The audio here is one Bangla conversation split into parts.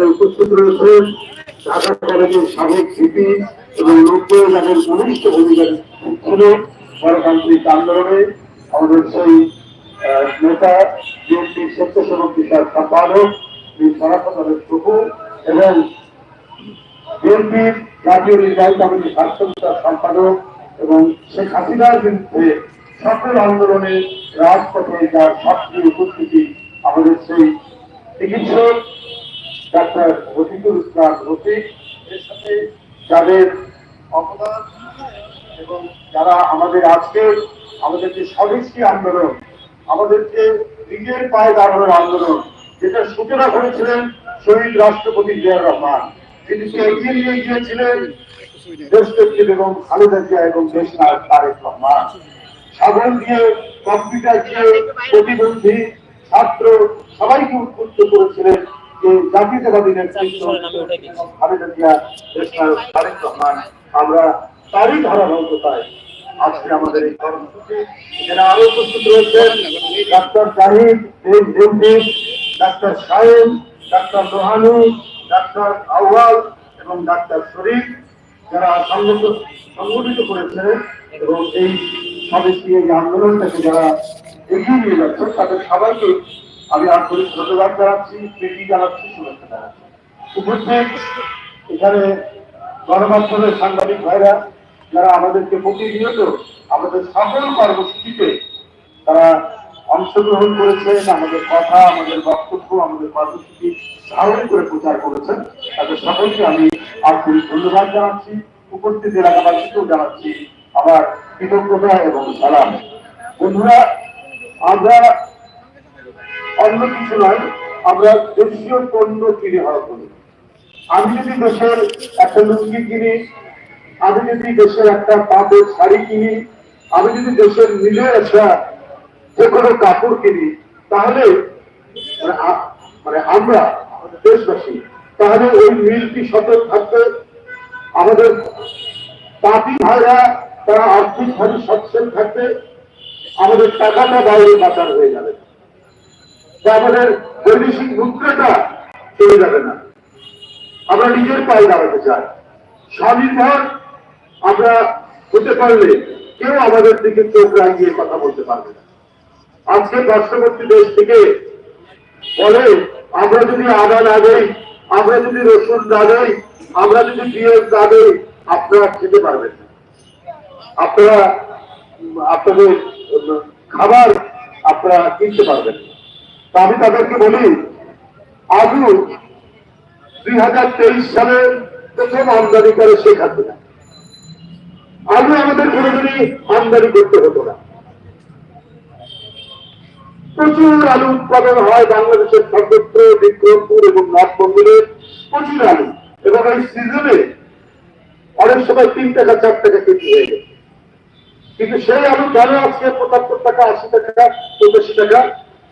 এখানে উপস্থিত রয়েছেন ঢাকা কলেজের সাবেক সিপি এবং নব্বই যাদের ঘনিষ্ঠ ভূমিকা ছিল গণতান্ত্রিক আন্দোলনে আমাদের সেই নেতা বিএনপি স্বেচ্ছাসেবক বিষয়ক সম্পাদক সনাতনের প্রভু এবং বিএনপির জাতীয় নির্বাহী কমিটির স্বাস্থ্যতার সম্পাদক এবং শেখ হাসিনার বিরুদ্ধে সকল আন্দোলনে রাজপথে যার সক্রিয় উপস্থিতি আমাদের সেই চিকিৎসক ডাক্তার রফিকুল ইসলাম রফিক এর সাথে যাদের অবদান এবং যারা আমাদের আজকে আমাদের যে স্বদেশী আন্দোলন, আমাদেরকে নিজের পায়ে দাঁড়ানোর আন্দোলন, যেটা সূচনা করেছিলেন শহীদ রাষ্ট্রপতি জিয়াউর রহমান তিনি এগিয়ে নিয়ে গিয়েছিলেন দেশনেত্রী বেগম খালেদা জিয়া এবং দেশ নায়ক তারেক রহমান। সাধারণ দিয়ে কম্পিউটার দিয়ে প্রতিবন্ধী ছাত্র সবাইকে উদ্বুদ্ধ করেছিলেন জাতীয়তাবাদী নেতৃত্ব খালেদা জিয়া তারেক রহমান আমরা তারই ধারাবাহিকতায় আজকে আমাদের এই কর্মসূচি। এখানে আরও উপস্থিত রয়েছেন ডাক্তার জাহিদ দেব ডাক্তার সাহেব ডাক্তার লোহানু ডাক্তার আউয়াল এবং ডাক্তার শরীফ যারা সংগঠিত সংগঠিত করেছে এবং এই স্বদেশী এই আন্দোলনটাকে যারা এগিয়ে নিয়ে যাচ্ছে তাদের সবাইকে আমি আন্তরিক ধন্যবাদ জানাচ্ছি, প্রীতি জানাচ্ছি, শুভেচ্ছা জানাচ্ছি। উপস্থিত এখানে গণমাধ্যমের সাংবাদিক ভাইরা, যারা আমাদেরকে প্রতিনিয়ত আমাদের সকল কর্মসূচিতে তারা অংশগ্রহণ করেছেন, আমাদের কথা, আমাদের বক্তব্য, আমাদের কর্মসূচি ধারণ করে প্রচার করেছেন। তাদের সকলকে আমি আন্তরিক ধন্যবাদ জানাচ্ছি। উপস্থিত এলাকাবাসীকেও জানাচ্ছি আমার কৃতজ্ঞতা এবং সালাম। বন্ধুরা, আমরা অন্য কিছু নয়, আমরা দেশীয় পণ্য কিনে হওয়া করি আমি যদি দেশের একটা লুঙ্গি কিনি, আমি যদি দেশের একটা পাপের শাড়ি কিনি, আমি যদি দেশের মিলে একটা যে কোনো কাপড় কিনি, তাহলে মানে মানে আমরা দেশবাসী, তাহলে ওই মিলটি সতর্ক থাকবে। আমাদের পাপি ভাইরা, তারা আর্থিকভাবে সচ্ছল থাকবে। আমাদের টাকাটা বাইরে পাচার হয়ে যাবে। আমাদের বৈদেশিক মুদ্রাটা চলে যাবে না। আমরা নিজের পায়ে দাঁড়াতে চাই। স্বনির্ভর আমরা হতে পারলে কেউ আমাদের দিকে চোখ রাঙিয়ে কথা বলতে পারবে না। আজকে পার্শ্ববর্তী দেশ থেকে বলে, আমরা যদি আদা না দেই, আমরা যদি রসুন না দেই, আমরা যদি পেঁয়াজ না দেই, আপনারা খেতে পারবেন না। আপনারা, আপনাদের খাবার আপনারা কিনতে পারবেন না। আমি তাদেরকে বলি আলু দুই হাজার তেইশ সালে প্রথম আমদানি করে শেখ হাসিনা। আলু আমাদের কোনোদিনই আমদানি করতে হতো না। প্রচুর আলু উৎপাদন হয় বাংলাদেশের সর্বত্র, বিক্রমপুর এবং নর্থবঙ্গের প্রচুর আলু। এবং এই সিজনে অনেক সময় তিন টাকা, চার টাকা কেজি হয়ে গেছে কিন্তু সেই আলু কেন আজকে পঁচাত্তর টাকা, আশি টাকা, পঁচাশি টাকা?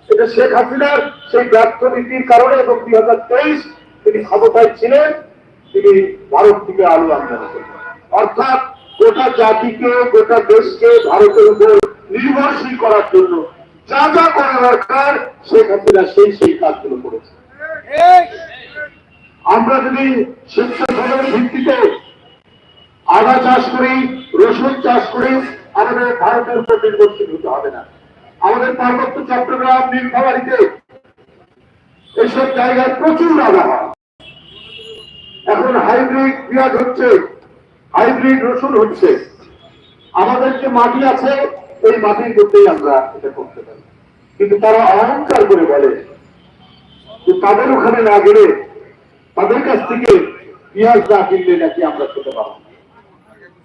এটা শেখ হাসিনার সেই ব্যর্থ নীতির কারণে এবং দুই হাজার তেইশ তিনি ক্ষমতায় ছিলেন, তিনি ভারত থেকে আলু আমদানি করলেন অর্থাৎ গোটা জাতিকে, গোটা দেশকে ভারতের উপর নির্ভরশীল করার জন্য যা যা করা দরকার, শেখ হাসিনা সেই সেই কাজগুলো করেছে আমরা যদি স্বেচ্ছাসেবক ভিত্তিতে আদা চাষ করি, রসুন চাষ করি, আমাদের ভারতের উপর নির্ভরশীল হতে হবে না। আমাদের পার্বত্য চট্টগ্রাম নীলফামারীতে এইসব জায়গায় প্রচুর আদা এখন হাইব্রিড পেঁয়াজ হচ্ছে, হাইব্রিড রসুন হচ্ছে। আমাদের যে মাটি আছে, এই মাটির মধ্যেই আমরা এটা করতে পারি। কিন্তু তারা অহংকার করে বলে যে তাদের ওখানে না গেলে তাদের কাছ থেকে পেঁয়াজ না কিনলে নাকি আমরা খেতে পারব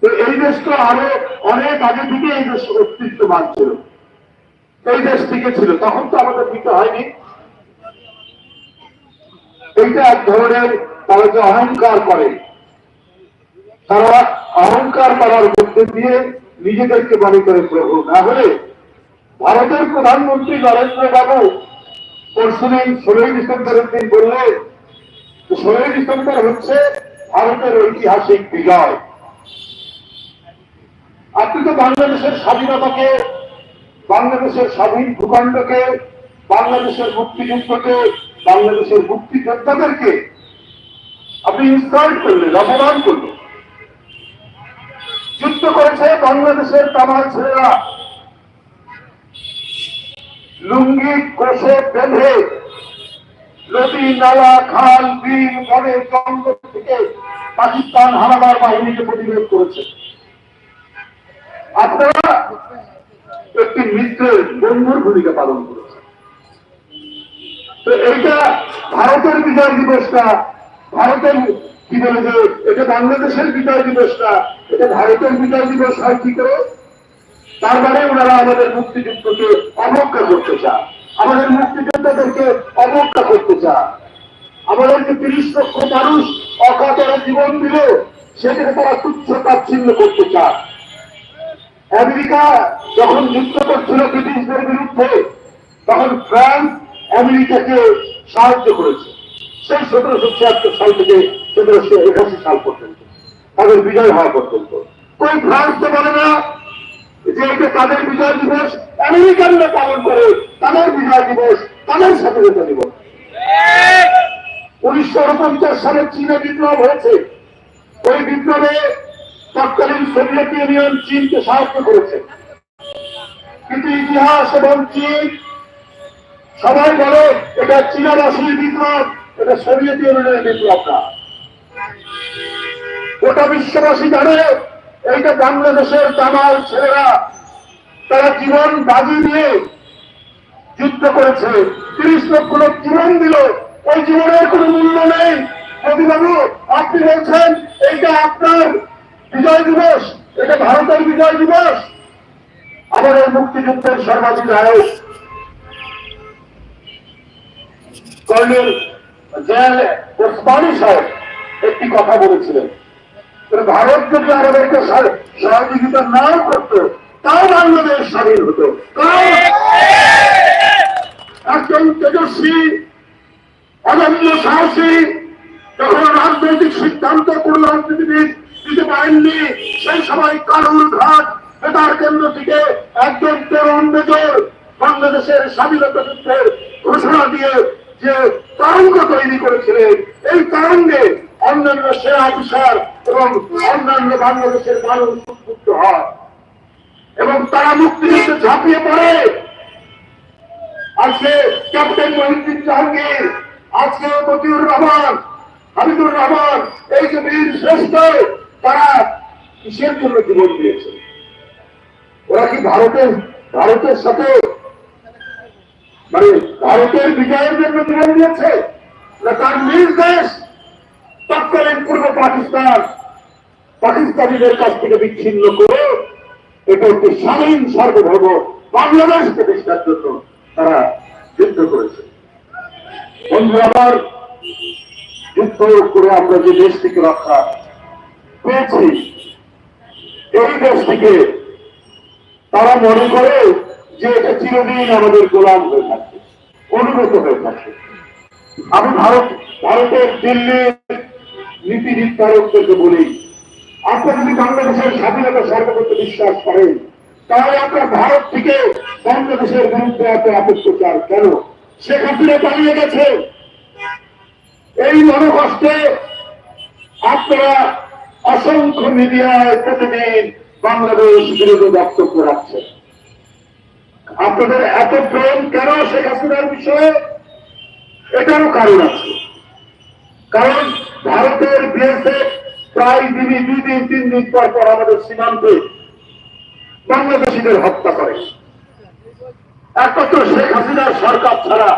তো এই দেশ তো আরও অনেক আগে থেকে এই দেশ অস্তিত্ববান ছিল। এই দেশ থেকে ছিল। তখন তো আমাদের দিতে হয়নি। এইটা এক ধরনের তারা যে অহংকার করে, তারা অহংকার করার মধ্যে দিয়ে নিজেদেরকে মনে করে প্রভু। না হলে ভারতের প্রধানমন্ত্রী নরেন্দ্র বাবু পরশুদিন ষোলোই ডিসেম্বরের দিন বললে, ষোলোই ডিসেম্বর হচ্ছে ভারতের ঐতিহাসিক বিজয়। আপনি তো বাংলাদেশের স্বাধীনতাকে বাংলাদেশের স্বাধীন ভূখণ্ডকে, বাংলাদেশের মুক্তিযুদ্ধকে, বাংলাদেশের মুক্তিযোদ্ধাদেরকে আপনি ইনসাল্ট করলেন, অপমান করলেন। যুদ্ধ করেছে বাংলাদেশের তামাল ছেলেরা। লুঙ্গি, কোষে বেঁধে নদী, নালা, খাল, বিল বনে জঙ্গল থেকে পাকিস্তান হানাদার বাহিনীকে প্রতিরোধ করেছে। আপনারা একটি মিত্রের বন্ধুর ভূমিকা পালন করেছে। তো এইটা ভারতের বিজয় দিবসটা, ভারতের কি বলে যে এটা বাংলাদেশের বিজয় দিবসটা, এটা ভারতের বিজয় দিবস হয় কি করে? তার মানে ওনারা আমাদের মুক্তিযুদ্ধকে অবজ্ঞা করতে চান। আমাদের মুক্তিযোদ্ধাদেরকে অবজ্ঞা করতে চান। আমাদেরকে তিরিশ লক্ষ মানুষ অকাতরে জীবন দিল সেটাকে তারা তুচ্ছ তাচ্ছিন্ন করতে চান। আমেরিকা যখন যুদ্ধ করছিল ব্রিটিশদের বিরুদ্ধে, তখন ফ্রান্স আমেরিকাকে সাহায্য করেছে। সেই সতেরোশো ছিয়াত্তর সাল থেকে সতেরোশো একাশি সাল পর্যন্ত। তাদের বিজয় হওয়া পর্যন্ত। কোন ফ্রান্স তো বলে না যে এটা তাদের বিজয় দিবস, আমেরিকানরা পালন করে, তাদের বিজয় দিবস, তাদের স্বাধীনতা দিবস। উনিশশো উনপঞ্চাশ সালে চীনে বিপ্লব হয়েছে। ওই বিপ্লবে তৎকালীন সোভিয়েত ইউনিয়ন চীনকে সাহায্য করেছে। কিন্তু ইতিহাস এবং চীন, সবাই বলে, এটা চীনাবাসীর বিপ্লব, এটা সোভিয়েত ইউনিয়নের বিপ্লব না। গোটা বিশ্ববাসী জানে, এইটা বাংলাদেশের দামাল ছেলেরা, তারা জীবন বাজি দিয়ে যুদ্ধ করেছে। তিরিশ লক্ষ লোক জীবন দিল। ওই জীবনের কোনো মূল্য নেই। মোদীবাবু আপনি বলছেন, এইটা আপনার বিজয় দিবস, এটা ভারতের বিজয় দিবস। আমাদের মুক্তিযুদ্ধের সর্বাধিক নায়ক কর্নেল জেল ওসমানী সাহেব একটি কথা বলেছিলেন। ভারত যদি আমাদেরকে সহযোগিতা নাও করতো, তাও বাংলাদেশ স্বাধীন হতো। একজন তেজস্বী, অদম্য সাহসী, যখন রাজনৈতিক সিদ্ধান্ত কোন রাজনীতিবিদ দিতে পারেননি। সেই সময় কারুর ঘাট বেতার কেন্দ্র থেকে একজন তরুণ মেজর বাংলাদেশের স্বাধীনতা যুদ্ধের ঘোষণা দিয়ে যে তরঙ্গ তৈরি করেছিলেন, এই তরঙ্গে অন্যান্য সেনা অফিসার এবং অন্যান্য বাংলাদেশের মানুষ উদ্বুদ্ধ হয় এবং তারা মুক্তিযুদ্ধে ঝাঁপিয়ে পড়ে। আজকে ক্যাপ্টেন মহিউদ্দিন জাহাঙ্গীর, আজকে মতিউর রহমান, হাবিবুর রহমান, এই যে বীর শ্রেষ্ঠ তারা কিসের জন্য জীবন দিয়েছে? ওরা কি ভারতের ভারতের সাথে মানে ভারতের বিজয়ের জন্য জীবন দিয়েছে? না তার নিজ দেশ, তৎকালীন পূর্ব পাকিস্তান, পাকিস্তানিদের কাছ থেকে বিচ্ছিন্ন করে এটা একটি স্বাধীন সার্বভৌম বাংলাদেশ প্রতিষ্ঠার জন্য তারা যুদ্ধ করেছে। বন্ধু আমার যুদ্ধ করে আমরা যে দেশটিকে রক্ষা পেয়েছি এই দেশটিকে তারা মনে করে যে এটা চিরদিন আমাদের গোলাম হয়ে থাকবে, অনুগত হয়ে থাকবে। আমি ভারত, ভারতের দিল্লির নীতি নির্ধারকদেরকে বলি আপনারা যদি বাংলাদেশের স্বাধীনতা সর্বত্র বিশ্বাস করেন, তাহলে আপনার ভারত থেকে বাংলাদেশের বিরুদ্ধে এত অপপ্রচার কেন? শেখ হাসিনা পালিয়ে গেছে। এই মনোকষ্টে আপনারা অসংখ্য মিডিয়ায় প্রতিদিন বাংলাদেশ বিরোধী বক্তব্য রাখছেন আপনাদের এত প্রেম কেন শেখ হাসিনার বিষয়ে? এটারও কারণ আছে। কারণ ভারতের বিএসএফ প্রায় দিনই দুই দিন, তিন দিন পর পর আমাদের সীমান্তে বাংলাদেশিদের হত্যা করে। একমাত্র শেখ হাসিনার সরকার ছাড়া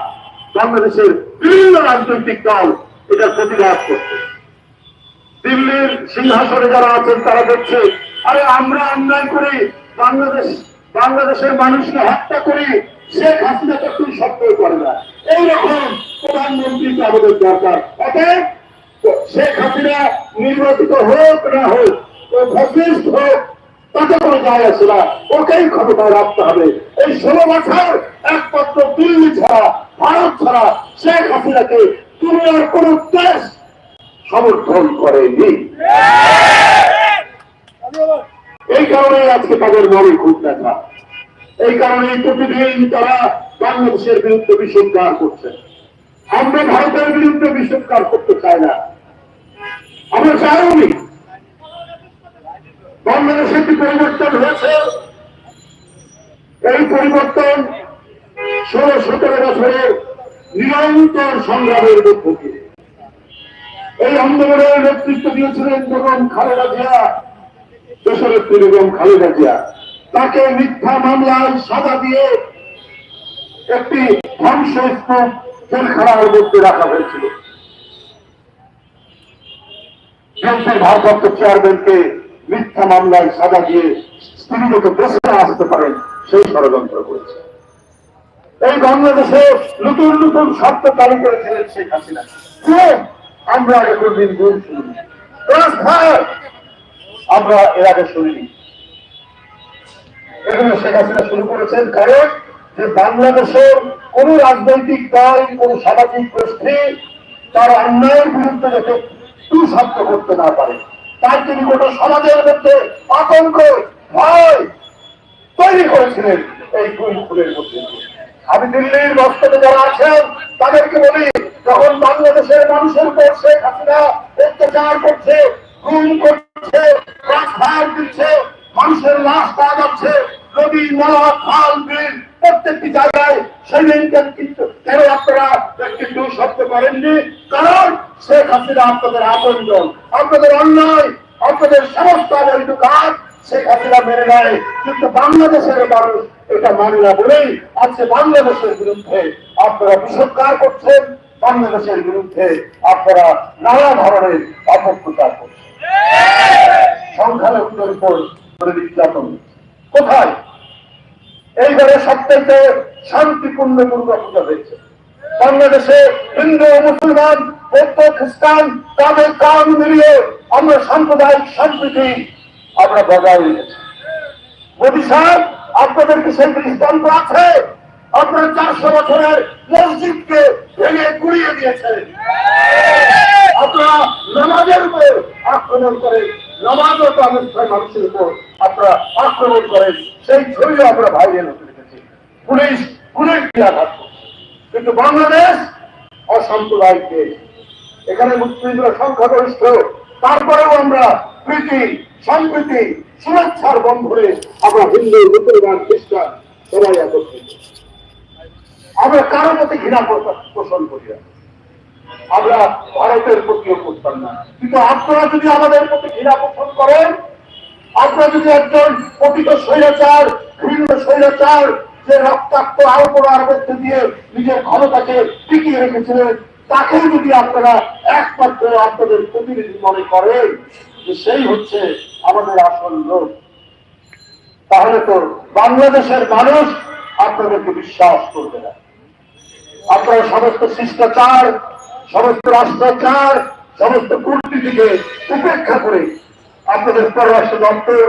বাংলাদেশের বিভিন্ন রাজনৈতিক দল এটার প্রতিবাদ করছে। দিল্লির সিংহাসনে যারা আছেন, তারা দেখছে, আরে আমরা অন্যায় করি, বাংলাদেশ, বাংলাদেশের মানুষকে হত্যা করি, শেখ হাসিনা তো তুই সত্যই করে না। এইরকম প্রধানমন্ত্রীকে আমাদের দরকার। অতএব, শেখ হাসিনা নির্বাচিত হোক না হোক ফসিস্ট হোক, তাতে কোনো যায় আসে না। ওকেই ক্ষমতায় রাখতে হবে। এই ষোলো বছর একমাত্র দিল্লি ছাড়া, ভারত ছাড়া শেখ হাসিনাকে দুনিয়ার কোন দেশ সমর্থন করেনি। এই কারণে আজকে তাদের মনে খুব দেখা এই কারণে প্রতিদিন তারা বাংলাদেশের বিরুদ্ধে বিষোদ্গার করছে। আমরা ভারতের বিরুদ্ধে বিষোদ্গার করতে চাই না। আমরা চাইনি বাংলাদেশে কি পরিবর্তন হয়েছে? এই পরিবর্তন ষোলো সতেরো বছরের নিরন্তর সংগ্রামের মধ্য দিয়ে। এই আন্দোলনের নেতৃত্ব দিয়েছিলেন বেগম খালেদা জিয়া দেশনেত্রী বেগম খালেদা জিয়া। তাকে মিথ্যা মামলায় সাজা দিয়ে একটি ধ্বংসস্তূপ জেলখানার মধ্যে রাখা হয়েছিল। বিএনপির ভারপ্রাপ্ত চেয়ারম্যানকে মিথ্যা মামলায় সাজা দিয়ে তিনি যাতে দেশে আসতে পারেন, সেই ষড়যন্ত্র করেছে। এই বাংলাদেশে নতুন নতুন শব্দ চালু করেছিলেন শেখ হাসিনা। আমরা আগে কোনদিন গুণ শুনিনি আমরা এর আগে শুনিনি। এগুলো শেখ হাসিনা শুরু করেছেন কারণ যে বাংলাদেশের কোন রাজনৈতিক দল, কোন সামাজিক গোষ্ঠী তার অন্যায়ের বিরুদ্ধে যাতে সুশব্দ করতে না পারে, তার তিনি গোটা সমাজের মধ্যে আতঙ্ক, ভয় তৈরি করেছিলেন এই দুই ফুলের মধ্যে আমি দিল্লির বস্তাতে যারা আছেন, তাদেরকে বলি, যখন বাংলাদেশের মানুষের উপর শেখ হাসিনা অত্যাচার করছে গুম করছে, রাজভার দিচ্ছে, মানুষের লাশ পাওয়া যাচ্ছে, নদী, নালা, খাল, বিল, প্রত্যেকটি জায়গায় সেদিনকে কিন্তু কেন আপনারা দু শব্দ করেননি? কারণ শেখ হাসিনা আপনাদের আপনজন, আপনাদের অন্যায়, আপনাদের সমস্ত অবৈধ কাজ শেখ হাসিনা মেনে নেয়। কিন্তু বাংলাদেশের মানুষ এটা মানে না বলেই আজকে বাংলাদেশের বিরুদ্ধে আপনারা বিষৎকার করছেন, বাংলাদেশের বিরুদ্ধে আপনারা নানা ধরনের অপপ্রচার করছেন। সংখ্যালঘুদের উপর নির্যাতন। কোথায়? এইবারে শান্তিপূর্ণ দুর্গা পূজা হয়েছে। বাংলাদেশে হিন্দু মুসলমান, বৌদ্ধ, খ্রিস্টান, তাদের কান মিলিয়ে আমরা সাম্প্রদায়িক সম্প্রীতি আমরা বজায় রেখেছি। মোদী সাহেব আপনাদের কি সেই দৃষ্টান্ত আছে। আপনারা চারশো বছরের মসজিদকে ভেঙে গুড়িয়ে দিয়েছেন আপনারা নামাজের উপর আক্রমণ করে নামাজত অনুষ্ঠান মানুষের উপর আপনারা আক্রমণ করেন। সেই ছবিও আমরা হতে দেখেছি। পুলিশ পুলিশ আঘাত। কিন্তু বাংলাদেশ অসাম্প্রদায়িক দেশ। এখানে মুসলিমরা সংখ্যাগরিষ্ঠ তারপরেও আমরা প্রীতি, সম্প্রীতি, সুরক্ষার বন্ধনে আমরা হিন্দু মুসলমান খ্রিস্টান সবাই একত্রিত। আমরা কারও মধ্যে ঘৃণা পোষণ করি আমরা ভারতের প্রতিও করতাম না। কিন্তু আপনারা যদি আমাদের প্রতি ঘৃণা পোষণ করেন, আপনারা যদি একজন পতিত স্বৈরাচার ঘৃণ্য স্বৈরাচার, যে রক্তাক্ত আলোচনার মধ্যে দিয়ে নিজের ক্ষমতাকে টিকিয়ে রেখেছিলেন তাকে যদি আপনারা একমাত্র আপনাদের প্রতিনিধি মনে করেন যে সেই হচ্ছে আমাদের আসল লোক। তাহলে তো বাংলাদেশের মানুষ আপনাদেরকে বিশ্বাস করবে না। আপনারা সমস্ত শিষ্টাচার, সমস্ত রাষ্ট্রাচার, সমস্ত কূটনীতিকে উপেক্ষা করে আপনাদের পররাষ্ট্র দপ্তর,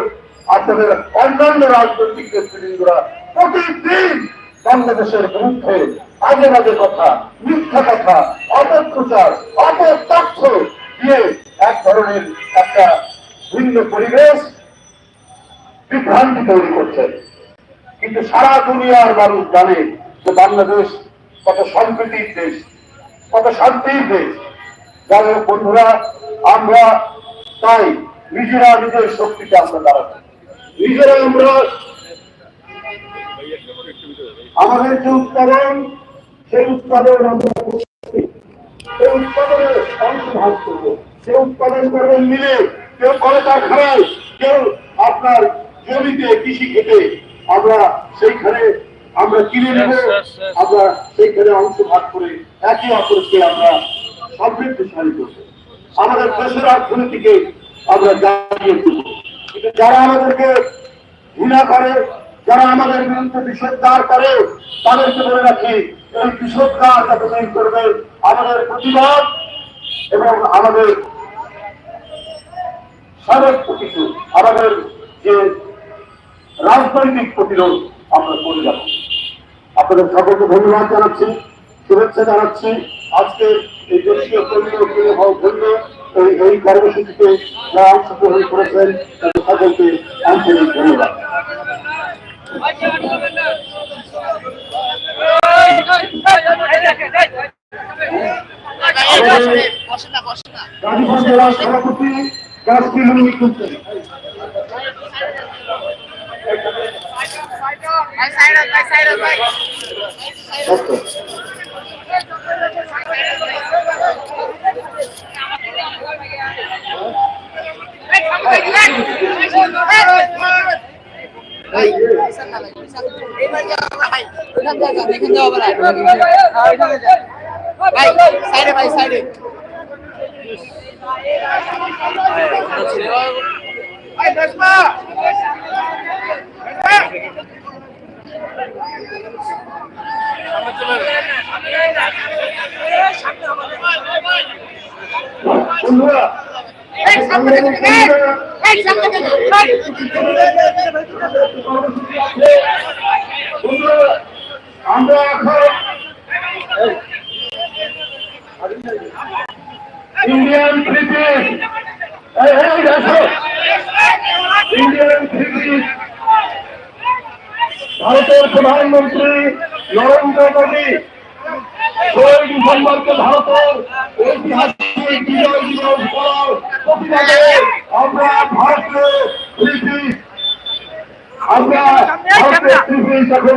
আপনাদের অন্যান্য রাজনৈতিক নেতৃবৃন্দরা প্রতিদিন বাংলাদেশের বিরুদ্ধে আগে আগে কথা, মিথ্যা কথা, অপপ্রচার, অপতথ্য দিয়ে এক ধরনের একটা ভিন্ন পরিবেশ বিভ্রান্তি তৈরি করছেন কিন্তু সারা দুনিয়ার মানুষ জানে যে বাংলাদেশ কত সম্প্রীতির দেশ, কত শান্তির দেশ। যাই বন্ধুরা, আমরা তাই নিজেরা নিজের শক্তিতে আমরা দাঁড়াবো নিজেরা আমরা আমাদের যে উৎপাদন সেই উৎপাদন আমরা করছি। সেই উৎপাদনে অংশগ্রহণ করব সে উৎপাদন করবেন মিলে কেউ কলকারখানায় কেউ আপনার জমিতে কৃষি খেতে আমরা সেইখানে আমরা কিনে নেব. আমরা সেইখানে অংশ ভাগ করে একে অপরকে আমরা সমৃদ্ধশালী করব আমাদের দেশের অর্থনীতিকে আমরা জানিয়ে দেবো কিন্তু যারা আমাদেরকে ঘৃণা করে যারা আমাদের বিরুদ্ধে বিষোদ্গার করে তাদেরকে বলে রাখি এই বিষোদ্গার যতদিন করবে আমাদের প্রতিবাদ এবং আমাদের সমস্ত কিছু আমাদের যে রাজনৈতিক প্রতিরোধ আমরা করে যাব আপনাদের সকলকে ধন্যবাদ জানাচ্ছি শুভেচ্ছা জানাচ্ছি আজকে এই দেশীয় কর্মী হওয়া জন্য এই এই কর্মসূচিতে যারা অংশগ্রহণ করেছেন তাদের সকলকে আন্তরিক ধন্যবাদ গাজীপুর জেলার সভাপতি গাছটি মুনি করছেন সাইডে ভাই সাইডে বন্ধুরা বন্ধুরা আমরা এখন ইন্ডিয়ান ক্রিকেট ইন্ডিয়ান ক্রিকেট ভারতের প্রধানমন্ত্রী নরেন্দ্র মোদী। ষোলোই ডিসেম্বরকে ভারতের ঐতিহাসিক বিজয় দিবস করার প্রতিবাদে আমরা ভারতীয় ক্রিকেট আমরা ভারতের ক্রিকেট এখন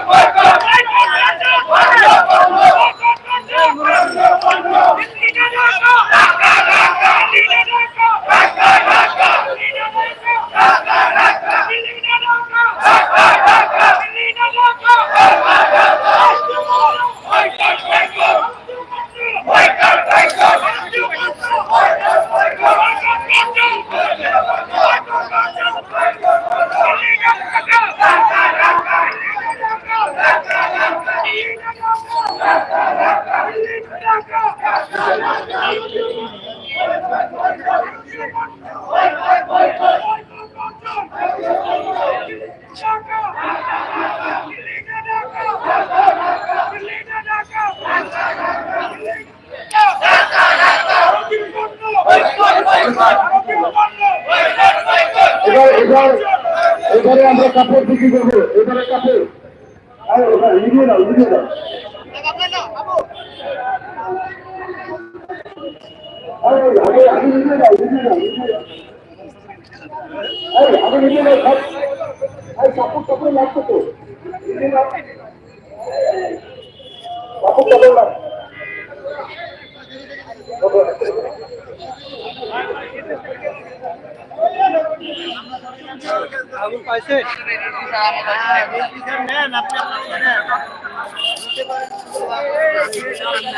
এবারে আমরা কাপড় বিক্রি করব এবারে কাপড়। আর ওটা লিখে দাও লিখে দাও আরে আগে আগে লিখে দাও লিখে দাও লিখে দাও আরে আগে লিখে দাও সব আরে কাপড় কাপড় লাগছে তো লিখে দাও কাপড় কাপড় লাগছে আগুন পাইছে নেন আপনি আমরাই তো সামনে আছি মহিলা তিনজন মহিলা তিনজন এই রামা মহিলা তিনজন আছে সালাম ভাই সামনে জায়গা দিন সালাম ভাই জায়গা দিন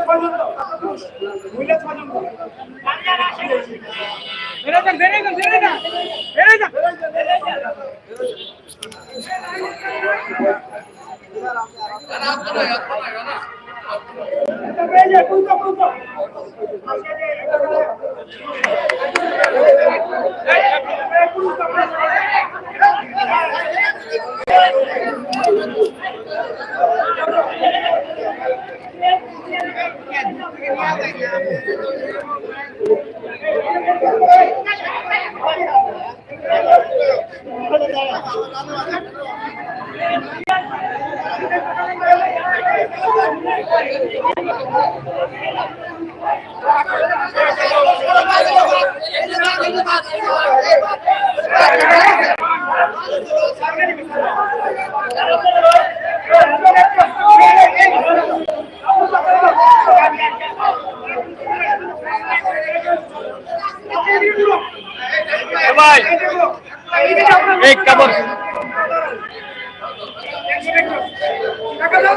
ছয়জন তো মহিলা ছয়জন তো বেরে যান বেরে যান বেরে যান বেরে যান বেরে যান পুরো পুরো ভাই এই কাপড় টাকা দাও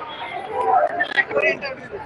ওরিয়েন্টাল মিউজিক